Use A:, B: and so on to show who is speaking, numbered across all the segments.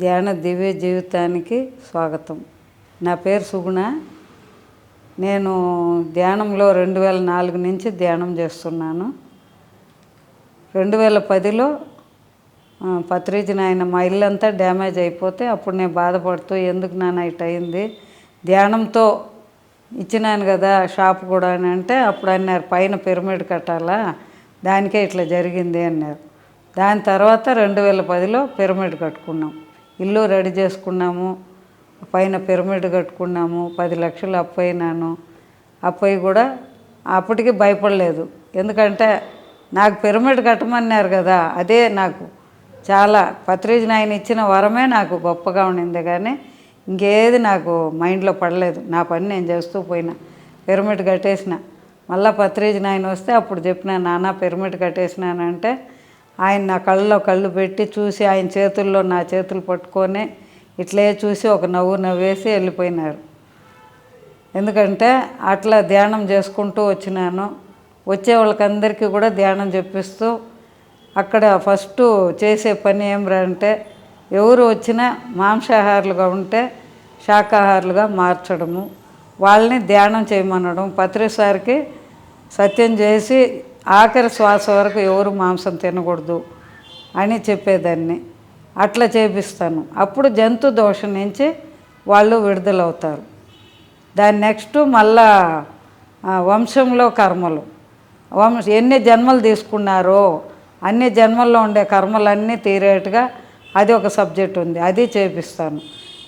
A: ధ్యాన దివ్య జీవితానికి స్వాగతం. నా పేరు సుగుణ. నేను ధ్యానంలో రెండు వేల నాలుగు నుంచి ధ్యానం చేస్తున్నాను. రెండు వేల పదిలో పత్రిజీ నాయన మా ఇల్లంతా డ్యామేజ్ అయిపోతే అప్పుడు నేను బాధపడుతూ ఎందుకు నాన్న ఇట్ అయింది? ధ్యానంతో ఇచ్చినాను కదా షాప్ కూడా అని అంటే అప్పుడు అన్నారు పైన పిరమిడ్ కట్టాలా? దానికే ఇట్లా జరిగింది అన్నారు. దాని తర్వాత రెండు వేల పదిలో పిరమిడ్ కట్టుకున్నాం. ఇల్లు రెడీ చేసుకున్నాము పైన పిరమిడ్ కట్టుకున్నాము పది లక్షలు అప్పయినాను అప్పయి కూడా అప్పటికి భయపడలేదు. ఎందుకంటే నాకు పిరమిడ్ కట్టమన్నారు కదా అదే నాకు చాలా పత్రిజీ నాయన ఇచ్చిన వరమే నాకు గొప్పగా ఉండింది. కానీ ఇంకేది నాకు మైండ్లో పడలేదు. నా పని నేను చేస్తూ పోయినా పిరమిడ్ కట్టేసిన. మళ్ళీ పత్రిజీ నాయన వస్తే అప్పుడు చెప్పిన నాన్న పిరమిడ్ కట్టేసినానంటే ఆయన నా కళ్ళలో కళ్ళు పెట్టి చూసి ఆయన చేతుల్లో నా చేతులు పట్టుకొని ఇట్లే చూసి ఒక నవ్వు నవ్వేసి వెళ్ళిపోయినారు. ఎందుకంటే అట్లా ధ్యానం చేసుకుంటూ వచ్చినాను. వచ్చే వాళ్ళకందరికీ కూడా ధ్యానం చెప్పిస్తూ అక్కడ ఫస్ట్ చేసే పని ఏమిరా రాంటే ఎవరు వచ్చినా మాంసాహారులుగా ఉంటే శాకాహారులుగా మార్చడము. వాళ్ళని ధ్యానం చేయమనడం. పత్రిసారికి సత్యం చేసి ఆఖరి శ్వాస వరకు ఎవరు మాంసం తినకూడదు అని చెప్పేదాన్ని. అట్లా చేపిస్తాను. అప్పుడు జంతు దోషం నుంచి వాళ్ళు విడుదలవుతారు. దాని నెక్స్ట్ మళ్ళా వంశంలో కర్మలు. వంశ ఎన్ని జన్మలు తీసుకున్నారో అన్ని జన్మల్లో ఉండే కర్మలన్నీ తీరేట్టుగా అది ఒక సబ్జెక్ట్ ఉంది. అది చేపిస్తాను.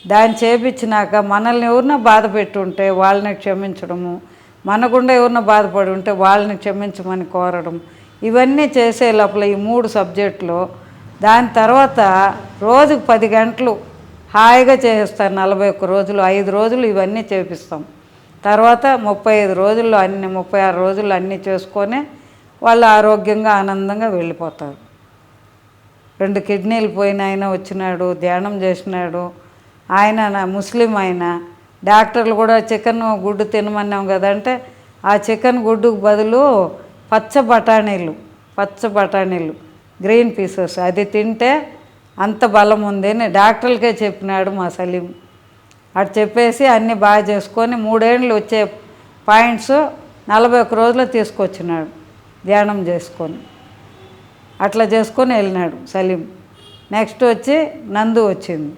A: దాన్ని చేపించినాక మనల్ని ఎవరినో బాధ పెట్టుంటే వాళ్ళని క్షమించడము మనకుండా ఎవరినో బాధపడి ఉంటే వాళ్ళని క్షమించమని కోరడం. ఇవన్నీ చేసే లోపల ఈ మూడు సబ్జెక్టులు దాని తర్వాత రోజుకు పది గంటలు హాయిగా చేస్తాను నలభై ఒక్క రోజులు ఐదు రోజులు ఇవన్నీ చేపిస్తాం. తర్వాత ముప్పై ఐదు రోజుల్లో అన్ని ముప్పై ఆరు రోజుల్లో అన్నీ చేసుకొని వాళ్ళు ఆరోగ్యంగా ఆనందంగా వెళ్ళిపోతారు. రెండు కిడ్నీలు పోయిన ఆయన వచ్చినాడు ధ్యానం చేసినాడు. ఆయన ముస్లిం ఆయన. డాక్టర్లు కూడా చికెన్ గుడ్డు తినమన్నాం కదంటే ఆ చికెన్ గుడ్డుకు బదులు పచ్చ బఠానీలు పచ్చ బఠానీలు గ్రీన్ పీసెస్ అది తింటే అంత బలం ఉంది అని డాక్టర్లకే చెప్పినాడు మా సలీం. అటు చెప్పేసి అన్నీ బాగా చేసుకొని మూడేళ్ళు వచ్చే పాయింట్స్ నలభై ఒక్క రోజుల్లో తీసుకొచ్చినాడు ధ్యానం చేసుకొని. అట్లా చేసుకొని వెళ్ళినాడు సలీం. నెక్స్ట్ వచ్చి నందు వచ్చింది.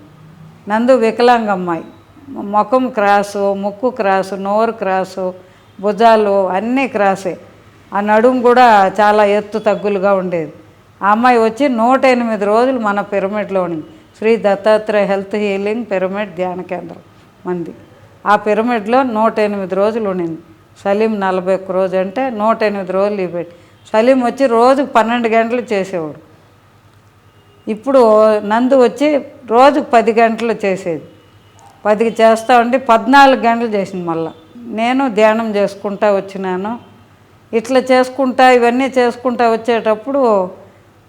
A: నందు వికలాంగ అమ్మాయి ముఖం క్రాసు ముక్కు క్రాసు నోరు క్రాసు భుజాలు అన్నీ క్రాసే. ఆ నడుము కూడా చాలా ఎత్తు తగ్గులుగా ఉండేది. ఆ అమ్మాయి వచ్చి నూట ఎనిమిది రోజులు మన పిరమిడ్లో Shri Dattatreya health healing pyramid ధ్యాన కేంద్రం మంది. ఆ పిరమిడ్లో నూట ఎనిమిది రోజులు ఉండింది. సలీం నలభై ఒక్క రోజు అంటే నూట ఎనిమిది రోజులు ఇవ్వండి సలీం వచ్చి రోజుకు పన్నెండు గంటలు చేసేవాడు. ఇప్పుడు నందు వచ్చి రోజుకు పది గంటలు చేసేది. పదికి చేస్తా ఉండి పద్నాలుగు గంటలు చేసింది మళ్ళా. నేను ధ్యానం చేసుకుంటా వచ్చినాను. ఇట్లా చేసుకుంటా ఇవన్నీ చేసుకుంటా వచ్చేటప్పుడు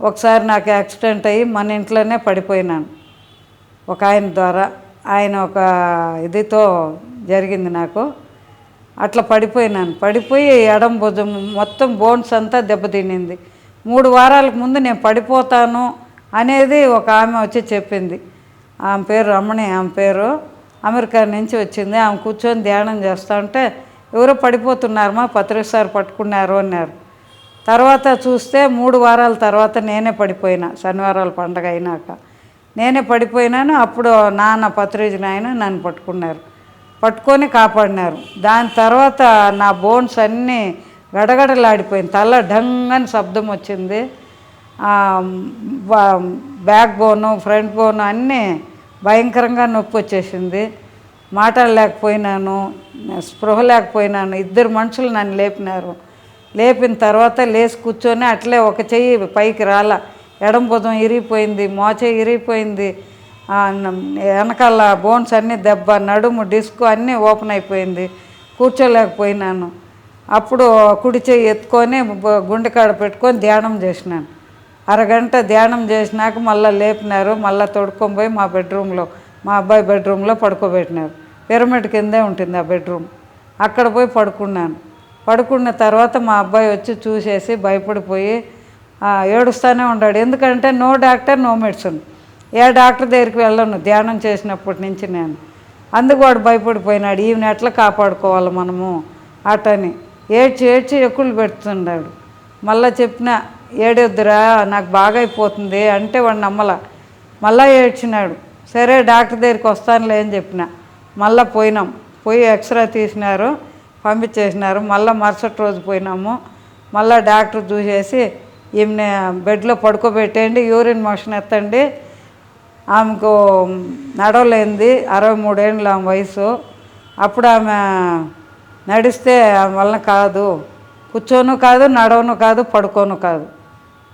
A: ఒకసారి నాకు యాక్సిడెంట్ అయ్యి మన ఇంట్లోనే పడిపోయినాను. ఒక ఆయన ద్వారా ఆయన ఒక ఇదితో జరిగింది నాకు. అట్లా పడిపోయినాను. పడిపోయి ఎడం భుజం మొత్తం బోన్స్ అంతా దెబ్బతినింది. మూడు వారాలకు ముందు నేను పడిపోతాను అనేది ఒక ఆమె వచ్చి చెప్పింది. ఆమె పేరు రమణి ఆమె పేరు అమెరికా నుంచి వచ్చింది. ఆమె కూర్చొని ధ్యానం చేస్తూ ఉంటే ఎవరో పడిపోతున్నారమ్మా పత్రిసారి పట్టుకున్నారు అన్నారు. తర్వాత చూస్తే మూడు వారాల తర్వాత నేనే పడిపోయినా శనివారాల పండగ అయినాక. నేనే పడిపోయినాను అప్పుడు నాన్న పత్రిజ నాయన నన్ను పట్టుకున్నారు. పట్టుకొని కాపాడినారు. దాని తర్వాత నా బోన్స్ అన్నీ గడగడలాడిపోయింది. తల డంగని శబ్దం వచ్చింది. బ్యాక్ బోను ఫ్రంట్ బోను అన్నీ భయంకరంగా నొప్పి వచ్చేసింది. మాట్లాడలేకపోయినాను స్పృహ లేకపోయినాను. ఇద్దరు మనుషులు నన్ను లేపినారు. లేపిన తర్వాత లేచి కూర్చొని అట్లే ఒక చెయ్యి పైకి రాల. ఎడం భుజం ఇరిగిపోయింది మోచ ఇరిగిపోయింది. వెనకాల బోన్స్ అన్నీ దెబ్బ నడుము డిస్క్ అన్నీ ఓపెన్ అయిపోయింది. కూర్చోలేకపోయినాను. అప్పుడు కుడి చెయ్యి ఎత్తుకొని గుండెకాడ పెట్టుకొని ధ్యానం చేసినాను. అరగంట ధ్యానం చేసినాక మళ్ళీ లేపినారు మళ్ళీ తొడుక్కొని పోయి మా బెడ్రూమ్లో మా అబ్బాయి బెడ్రూమ్లో పడుకోబెట్టినారు. పిరమిడ్ కిందే ఉంటుంది ఆ బెడ్రూమ్. అక్కడ పోయి పడుకున్నాను. పడుకున్న తర్వాత మా అబ్బాయి వచ్చి చూసేసి భయపడిపోయి ఏడుస్తూనే ఉన్నాడు. ఎందుకంటే నో డాక్టర్ నో మెడిసిన్. ఏ డాక్టర్ దగ్గరికి వెళ్ళను ధ్యానం చేసినప్పటి నుంచి నేను. అందుకు వాడు భయపడిపోయినాడు. ఈమెను ఎట్లా కాపాడుకోవాలి మనము? అటని. ఏడ్చి ఏడ్చి ఎక్కులు పెడుతున్నాడు మళ్ళీ చెప్పిన ఏడొద్దురా నాకు బాగా అయిపోతుంది అంటే వాడు నమ్మల. మళ్ళా ఏడ్చినాడు. సరే డాక్టర్ దగ్గరికి వస్తానులే అని చెప్పిన. మళ్ళా పోయినాం. పోయి ఎక్స్రే తీసినారు పంపించేసినారు. మళ్ళీ మరుసటి రోజు పోయినాము. మళ్ళీ డాక్టర్ చూసేసి ఈమె బెడ్లో పడుకోబెట్టేయండి యూరిన్ మోషన్ ఎత్తండి. ఆమెకు నడవలేంది అరవై మూడేళ్ళు ఆమె వయసు. అప్పుడు ఆమె నడిస్తే ఆమె వలన కాదు. కూర్చోను కాదు నడవను కాదు పడుకోను కాదు.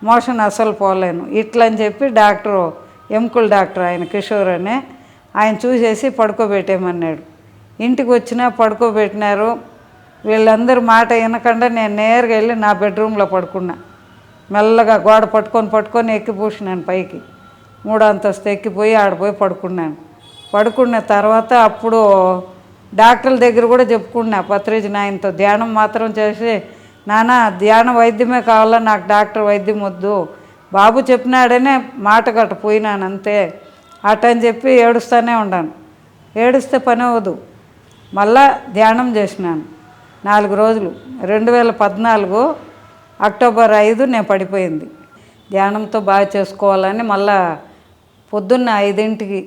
A: మోషన్ అసలు పోలేను. ఇట్లా అని చెప్పి డాక్టరు ఎముకల డాక్టర్ ఆయన కిషోర్ అనే ఆయన చూసేసి పడుకోబెట్టేమన్నాడు ఇంటికి వచ్చినా పడుకోబెట్టినారు. వీళ్ళందరూ మాట వినకుండా నేను నేరుగా వెళ్ళి నా బెడ్రూమ్లో పడుకున్నా. మెల్లగా గోడ పట్టుకొని పట్టుకొని ఎక్కిపూసినాను పైకి. మూడో అంతస్తు ఎక్కిపోయి ఆడిపోయి పడుకున్నాను. పడుకున్న తర్వాత అప్పుడు డాక్టర్ల దగ్గర కూడా చెప్పుకున్నా పత్రిజ నాయనతో ధ్యానం మాత్రం చేసి నాన్న ధ్యాన వైద్యమే కావాలా? నాకు డాక్టర్ వైద్యం వద్దు. బాబు చెప్పినాడనే మాట గట్ట పోయినాను అంతే అటని చెప్పి ఏడుస్తూనే ఉన్నాను ఏడిస్తే పని అవ్వదు. మళ్ళా ధ్యానం చేసినాను. నాలుగు రోజులు. రెండు వేల పద్నాలుగు అక్టోబర్ ఐదు నేను పడిపోయింది. ధ్యానంతో బాగా చేసుకోవాలని మళ్ళా పొద్దున్న ఐదింటికి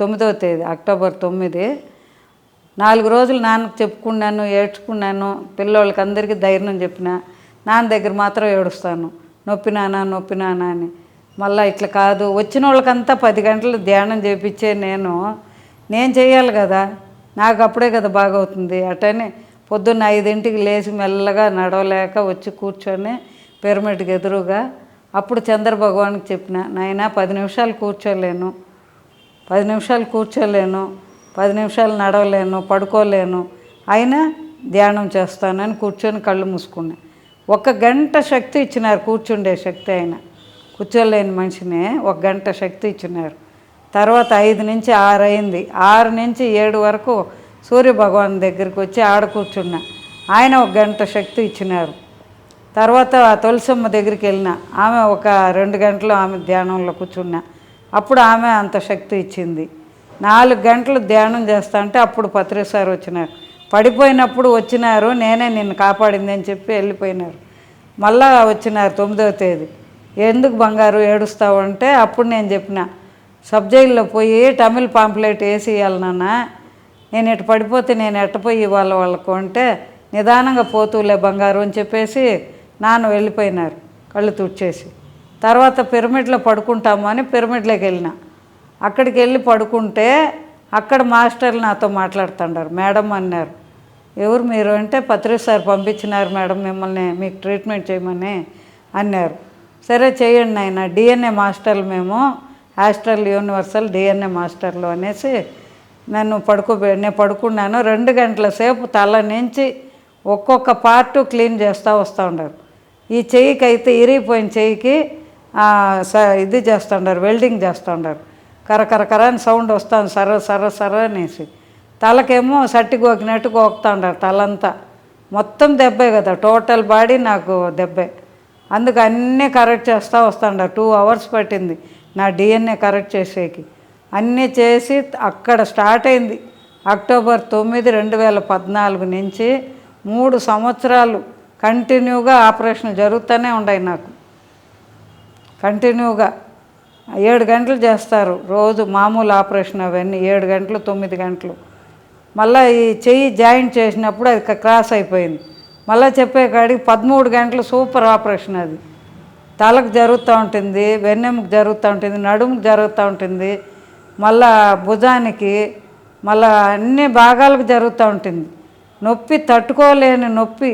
A: తొమ్మిదవ తేదీ అక్టోబర్ తొమ్మిది నాలుగు రోజులు నాన్నకు చెప్పుకున్నాను ఏడ్చుకున్నాను పిల్లోళ్ళకి అందరికీ ధైర్యం చెప్పిన నాన్న దగ్గర మాత్రం ఏడుస్తాను నొప్పి నాన్న నొప్పి నానా అని. మళ్ళీ ఇట్లా కాదు వచ్చిన వాళ్ళకంతా పది గంటలు ధ్యానం చేపించే నేను నేను చేయాలి కదా నాకు అప్పుడే కదా బాగవుతుంది. అటనే పొద్దున్న ఐదింటికి లేచి మెల్లగా నడవలేక వచ్చి కూర్చొని పిరమిడ్కి ఎదురుగా అప్పుడు చంద్రభగవానికి చెప్పిన నాయన పది నిమిషాలు కూర్చోలేను పది నిమిషాలు కూర్చోలేను పది నిమిషాలు నడవలేను పడుకోలేను. అయినా ధ్యానం చేస్తానని కూర్చొని కళ్ళు మూసుకున్నా. ఒక గంట శక్తి ఇచ్చినారు కూర్చుండే శక్తి ఆయన కూర్చోలేని మనిషిని ఒక గంట శక్తి ఇచ్చినారు. తర్వాత ఐదు నుంచి ఆరు అయింది. ఆరు నుంచి ఏడు వరకు సూర్య భగవాన్ దగ్గరికి వచ్చి ఆడ కూర్చున్నా. ఆయన ఒక గంట శక్తి ఇచ్చినారు. తర్వాత ఆ తులసమ్మ దగ్గరికి వెళ్ళిన. ఆమె ఒక రెండు గంటలు ఆమె ధ్యానంలో కూర్చున్నా. అప్పుడు ఆమె అంత శక్తి ఇచ్చింది. నాలుగు గంటలు ధ్యానం చేస్తా అంటే అప్పుడు పత్రిసారు వచ్చినారు. పడిపోయినప్పుడు వచ్చినారు నేనే నిన్ను కాపాడింది అని చెప్పి వెళ్ళిపోయినారు. మళ్ళా వచ్చినారు తొమ్మిదవ తేదీ. ఎందుకు బంగారు ఏడుస్తావు అంటే అప్పుడు నేను చెప్పిన సబ్జైల్లో పోయి తమిళ్ పాంప్లెట్ వేసి ఇవ్వాలి నాన్న. నేను ఇటు పడిపోతే నేను ఎట్టపోయి ఇవ్వాలి వాళ్ళకు అంటే నిదానంగా పోతూలే బంగారు అని చెప్పేసి నాన్న వెళ్ళిపోయినారు కళ్ళు తుడిచేసి. తర్వాత పిరమిడ్లో పడుకుంటాము అని పిరమిడ్లోకి వెళ్ళిన. అక్కడికి వెళ్ళి పడుకుంటే అక్కడ మాస్టర్లు నాతో మాట్లాడుతున్నారు మేడం అన్నారు ఎవరు మీరు అంటే పత్రిక సార్ పంపించినారు మేడం మిమ్మల్ని మీకు ట్రీట్మెంట్ చేయమని అన్నారు. సరే చేయండి ఆయన డిఎన్ఏ మాస్టర్లు మేము హాస్టల్ యూనివర్సల్ డిఎన్ఏ మాస్టర్లు అనేసి నన్ను పడుకోబె నేను పడుకున్నాను. రెండు గంటల సేపు తల నుంచి ఒక్కొక్క పార్టు క్లీన్ చేస్తూ వస్తూ ఉండరు. ఈ చెయ్యికి అయితే ఇరిగిపోయిన చెయ్యికి స- ఇది చేస్తుండారు వెల్డింగ్ చేస్తుండారు కర కర కర అని సౌండ్ వస్తుంది సర సర సర అనేసి. తలకేమో సట్టి గోకినట్టు గోకుతాడారు తలంతా. మొత్తం దెబ్బే కదా టోటల్ బాడీ నాకు దెబ్బే. అందుకు అన్నీ కరెక్ట్ చేస్తూ వస్తుండారు టూ అవర్స్ పట్టింది నా డిఎన్ఏ కరెక్ట్ చేసేకి. అన్నీ చేసి అక్కడ స్టార్ట్ అయింది. అక్టోబర్ తొమ్మిది రెండు వేల పద్నాలుగు నుంచి మూడు సంవత్సరాలు కంటిన్యూగా ఆపరేషన్లు జరుగుతూనే ఉన్నాయి నాకు. కంటిన్యూగా. ఏడు గంటలు చేస్తారు రోజు మామూలు ఆపరేషన్ అవన్నీ ఏడు గంటలు తొమ్మిది గంటలు. మళ్ళీ ఈ చెయ్యి జాయింట్ చేసినప్పుడు అది క్రాస్ అయిపోయింది. మళ్ళీ చెప్పే కాడికి పదమూడు గంటలు సూపర్ ఆపరేషన్ అది. తలకు జరుగుతూ ఉంటుంది వెన్నెముకు జరుగుతూ ఉంటుంది నడుముకు జరుగుతూ ఉంటుంది మళ్ళా భుజానికి మళ్ళా అన్ని భాగాలకు జరుగుతూ ఉంటుంది. నొప్పి తట్టుకోలేని నొప్పి.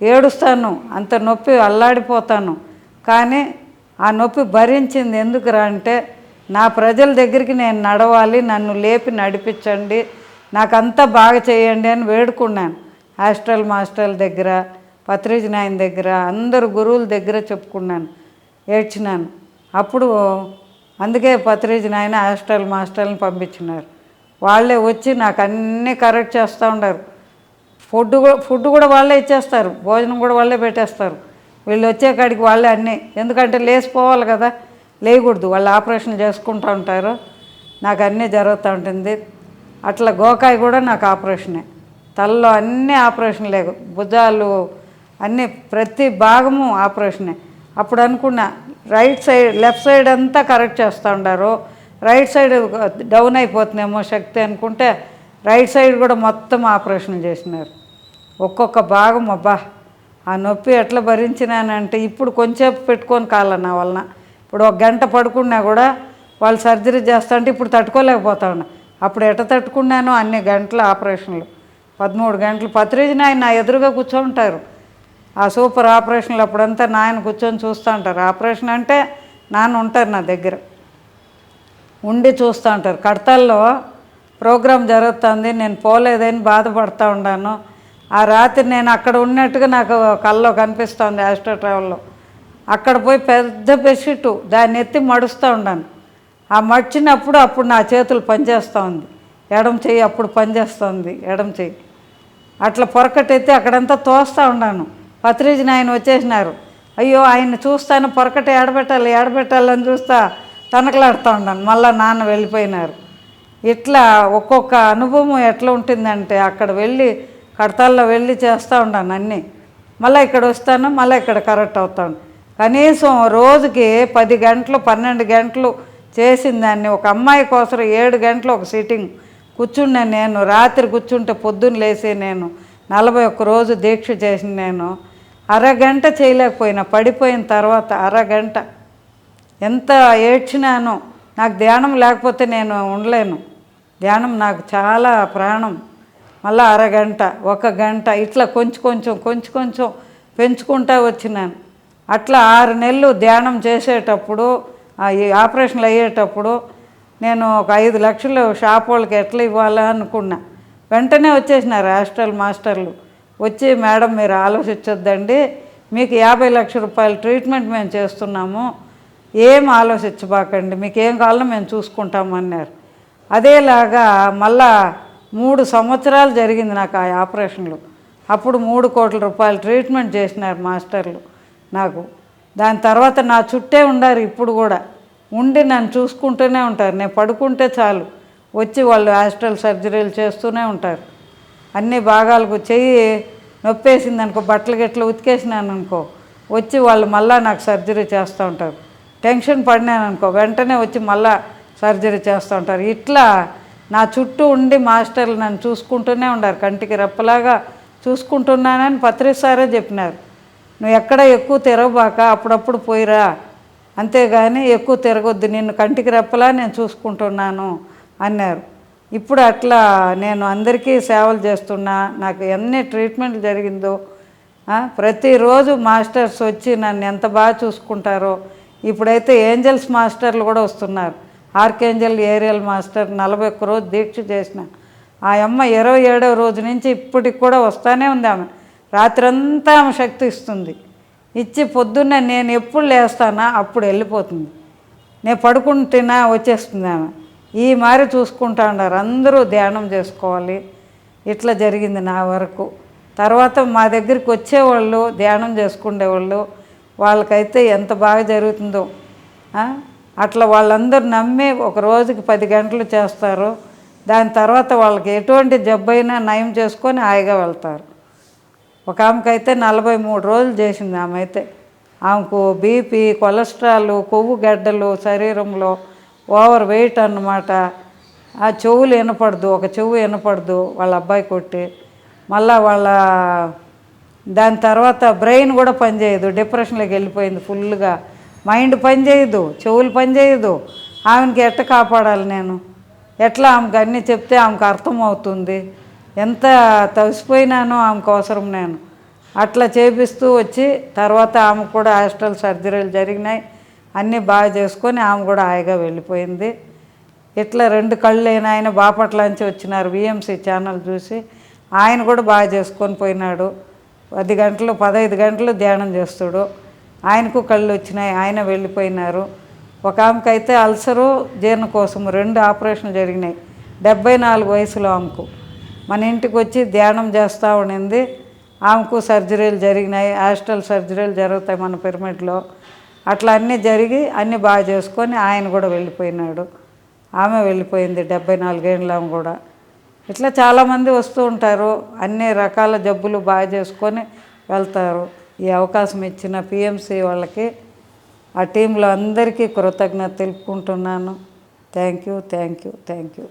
A: ఏడుస్తాను అంత నొప్పి అల్లాడిపోతాను. కానీ ఆ నొప్పి భరించింది ఎందుకురా అంటే నా ప్రజల దగ్గరికి నేను నడవాలి నన్ను లేపి నడిపించండి నాకంతా బాగా చేయండి అని వేడుకున్నాను. హాస్టల్ మాస్టర్ల దగ్గర పత్రిజ నాయన దగ్గర అందరు గురువుల దగ్గర చెప్పుకున్నాను ఏడ్చినాను. అప్పుడు అందుకే పత్రిజ నాయన హాస్టల్ మాస్టర్ని పంపించినారు. వాళ్ళే వచ్చి నాకు అన్నీ కరెక్ట్ చేస్తూ ఉన్నారు. ఫుడ్ కూడా ఫుడ్ కూడా వాళ్ళే ఇచ్చేస్తారు భోజనం కూడా వాళ్ళే పెట్టేస్తారు. వీళ్ళు వచ్చే కాడికి వాళ్ళే అన్నీ. ఎందుకంటే లేచిపోవాలి కదా. లేయకూడదు. వాళ్ళు ఆపరేషన్ చేసుకుంటూ ఉంటారు. నాకు అన్నీ జరుగుతూ ఉంటుంది. అట్లా గోకాయ కూడా నాకు ఆపరేషనే. తలలో అన్నీ ఆపరేషన్ లేవు. భుజాలు అన్నీ ప్రతి భాగము ఆపరేషనే. అప్పుడు అనుకున్నా రైట్ సైడ్ లెఫ్ట్ సైడ్ అంతా కరెక్ట్ చేస్తూ ఉండారు. రైట్ సైడ్ డౌన్ అయిపోతుందేమో శక్తి అనుకుంటే రైట్ సైడ్ కూడా మొత్తం ఆపరేషన్ చేసినారు. ఒక్కొక్క భాగం అబ్బా. ఆ నొప్పి ఎట్లా భరించినానంటే ఇప్పుడు కొంచెం పెట్టుకొని కాల నా వలన. ఇప్పుడు ఒక గంట పడుకున్నా కూడా వాళ్ళు సర్జరీ చేస్తాంటే ఇప్పుడు తట్టుకోలేకపోతా ఉన్నా అప్పుడు ఎట తట్టుకున్నానో అన్ని గంటల ఆపరేషన్లు. పదమూడు గంటలు పత్రిజన ఆయన నా ఎదురుగా కూర్చోంటారు. ఆ సూపర్ ఆపరేషన్లు అప్పుడంతా నాయన కూర్చొని చూస్తూ ఉంటారు ఆపరేషన్ అంటే నాన్న ఉంటారు నా దగ్గర. ఉండి చూస్తూ ఉంటారు కడతాల్లో ప్రోగ్రాం జరుగుతుంది నేను పోలేదని బాధపడుతూ ఉన్నాను ఆ రాత్రి నేను అక్కడ ఉన్నట్టుగా నాకు కల్లో కనిపిస్తుంది ఆస్ట్రో ట్రావెల్లో. అక్కడ పోయి పెద్ద బెడ్షీట్ దాన్ని ఎత్తి మడుస్తూ ఉన్నాను ఆ మడిచినప్పుడు అప్పుడు నా చేతులు పనిచేస్తూ ఉంది. ఎడం చెయ్యి అప్పుడు పనిచేస్తుంది ఎడం చెయ్యి. అట్లా పొరకటెత్తి అక్కడంతా తోస్తూ ఉన్నాను పత్రిజన ఆయన వచ్చేసినారు. అయ్యో ఆయన చూస్తాను పొరకట ఏడబెట్టాలి ఏడబెట్టాలని చూస్తా తనకలాడుతూ ఉన్నాను మళ్ళీ నాన్న వెళ్ళిపోయినారు. ఇట్లా ఒక్కొక్క అనుభవం ఎట్లా ఉంటుందంటే అక్కడ వెళ్ళి కడతాల్లో వెళ్ళి చేస్తూ ఉన్నాను అన్నీ. మళ్ళీ ఇక్కడ వస్తాను మళ్ళీ ఇక్కడ కరెక్ట్ అవుతాను. కనీసం రోజుకి పది గంటలు పన్నెండు గంటలు చేసిన దాన్ని ఒక అమ్మాయి కోసం ఏడు గంటలు ఒక సిట్టింగ్ కూర్చున్నా నేను రాత్రి కూర్చుంటే పొద్దున్న లేసి నేను నలభై ఒక్క రోజు దీక్ష చేసిన నేను. అరగంట చేయలేకపోయినా పడిపోయిన తర్వాత అరగంట ఎంత ఏడ్చినానో నాకు ధ్యానం లేకపోతే నేను ఉండలేను. ధ్యానం నాకు చాలా ప్రాణం. మళ్ళీ అరగంట ఒక గంట ఇట్లా కొంచెం కొంచెం కొంచెం కొంచెం పెంచుకుంటా వచ్చినాను. అట్లా ఆరు నెలలు ధ్యానం చేసేటప్పుడు ఈ ఆపరేషన్లు అయ్యేటప్పుడు నేను ఒక ఐదు లక్షలు షాప్ వాళ్ళకి ఎట్లా ఇవ్వాలా అనుకున్నా. వెంటనే వచ్చేసినారు హాస్టల్ మాస్టర్లు. వచ్చి మేడం మీరు ఆలోచించొద్దండి. మీకు యాభై లక్షల రూపాయల ట్రీట్మెంట్ మేము చేస్తున్నాము. ఏం ఆలోచించబాకండి. మీకు ఏం కావాలో మేము చూసుకుంటామన్నారు అదేలాగా మళ్ళా మూడు సంవత్సరాలు జరిగింది నాకు ఆ ఆపరేషన్లు. అప్పుడు మూడు కోట్ల రూపాయలు ట్రీట్మెంట్ చేసినారు మాస్టర్లు నాకు. దాని తర్వాత నా చుట్టే ఉండారు ఇప్పుడు కూడా. ఉండి నన్ను చూసుకుంటూనే ఉంటారు. నేను పడుకుంటే చాలు. వచ్చి వాళ్ళు హాస్టల్ సర్జరీలు చేస్తూనే ఉంటారు. అన్ని భాగాలకు చెయ్యి నొప్పేసింది అనుకో బట్టలు గిట్ల ఉతికేసినాను అనుకో వచ్చి వాళ్ళు మళ్ళా నాకు సర్జరీ చేస్తూ ఉంటారు. టెన్షన్ పడినాను అనుకో వెంటనే వచ్చి మళ్ళా సర్జరీ చేస్తూ ఉంటారు. ఇట్లా నా చుట్టూ ఉండి మాస్టర్లు నన్ను చూసుకుంటూనే ఉన్నారు. కంటికి రెప్పలాగా చూసుకుంటున్నానని పత్రిసారే చెప్పినారు. నువ్వు ఎక్కడ ఎక్కువ తిరగబాక అప్పుడప్పుడు పోయిరా. అంతేగాని ఎక్కువ తిరగొద్దు. నిన్ను కంటికి రెప్పలా నేను చూసుకుంటున్నాను అన్నారు. ఇప్పుడు అట్లా నేను అందరికీ సేవలు చేస్తున్నా. నాకు ఎన్ని ట్రీట్మెంట్ జరిగిందో ప్రతిరోజు మాస్టర్స్ వచ్చి నన్ను ఎంత బాగా చూసుకుంటారో. ఇప్పుడైతే ఏంజల్స్ మాస్టర్లు కూడా వస్తున్నారు. ఆర్కేంజల్ ఏరియల్ మాస్టర్ నలభై ఒక్క రోజు దీక్ష చేసిన. ఆ అమ్మ ఇరవై ఏడవ రోజు నుంచి ఇప్పటికి కూడా వస్తానే ఉంది ఆమె. రాత్రంతా ఆమె శక్తి ఇస్తుంది. ఇచ్చి పొద్దున్నే నేను ఎప్పుడు లేస్తానా? అప్పుడు వెళ్ళిపోతుంది. నేను పడుకుంటున్నా వచ్చేస్తుంది ఆమె. ఈ మారి చూసుకుంటా ఉన్నారు. అందరూ ధ్యానం చేసుకోవాలి. ఇట్లా జరిగింది నా వరకు. తర్వాత మా దగ్గరికి వచ్చేవాళ్ళు ధ్యానం చేసుకునేవాళ్ళు. వాళ్ళకైతే ఎంత బాగా జరుగుతుందో అట్లా వాళ్ళందరూ నమ్మి ఒక రోజుకి పది గంటలు చేస్తారు. దాని తర్వాత వాళ్ళకి ఎటువంటి జబ్బైనా నయం చేసుకొని హాయిగా వెళ్తారు. ఒక ఆమెకైతే నలభై మూడు రోజులు చేసింది ఆమె అయితే. ఆమెకు బీపీ కొలెస్ట్రాల్ కొవ్వు గడ్డలు శరీరంలో ఓవర్ వెయిట్ అన్నమాట. ఆ చెవులు వినపడదు ఒక చెవు వినపడదు వాళ్ళ అబ్బాయి కొట్టి. మళ్ళా వాళ్ళ దాని తర్వాత బ్రెయిన్ కూడా పనిచేయదు డిప్రెషన్లోకి వెళ్ళిపోయింది ఫుల్గా. మైండ్ పనిచేయదు చెవులు పనిచేయదు ఆమెకి ఎట్ట కాపాడాలి నేను? ఎట్లా ఆమెకు అన్నీ చెప్తే ఆమెకు అర్థమవుతుంది? ఎంత తవిసిపోయినానో ఆమెకు అవసరం నేను. అట్లా చేపిస్తూ వచ్చి తర్వాత ఆమె కూడా హాస్టల్ సర్జరీలు జరిగినాయి. అన్నీ బాగా చేసుకొని ఆమె కూడా హాయిగా వెళ్ళిపోయింది. ఇట్లా రెండు కళ్ళు లేని ఆయన బాపట్ల నుంచి వచ్చినారు విఎంసీ ఛానల్ చూసి. ఆయన కూడా బాగా చేసుకొని పోయినాడు. పది గంటలు పదహైదు గంటలు ధ్యానం చేస్తాడు. ఆయనకు కళ్ళు వచ్చినాయి ఆయన వెళ్ళిపోయినారు. ఒక ఆమెకైతే అల్సరు జీర్ణకోశము రెండు ఆపరేషన్లు జరిగినాయి. డెబ్బై నాలుగు వయసులో ఆమెకు. మన ఇంటికి వచ్చి ధ్యానం చేస్తూ ఉండింది. ఆమెకు సర్జరీలు జరిగినాయి హాస్టల్ సర్జరీలు జరుగుతాయి మన పిరమిడ్లో. అట్లా అన్నీ జరిగి అన్నీ బాగా చేసుకొని ఆయన కూడా వెళ్ళిపోయినాడు. ఆమె వెళ్ళిపోయింది డెబ్బై నాలుగేళ్ళు ఆమె కూడా. ఇట్లా చాలామంది వస్తూ ఉంటారు. అన్ని రకాల జబ్బులు బాగా చేసుకొని వెళ్తారు. ఈ అవకాశం ఇచ్చిన పిఎంసి వాళ్ళకి ఆ టీంలో అందరికీ కృతజ్ఞత తెలుపుకుంటున్నాను. Thank you thank you thank you.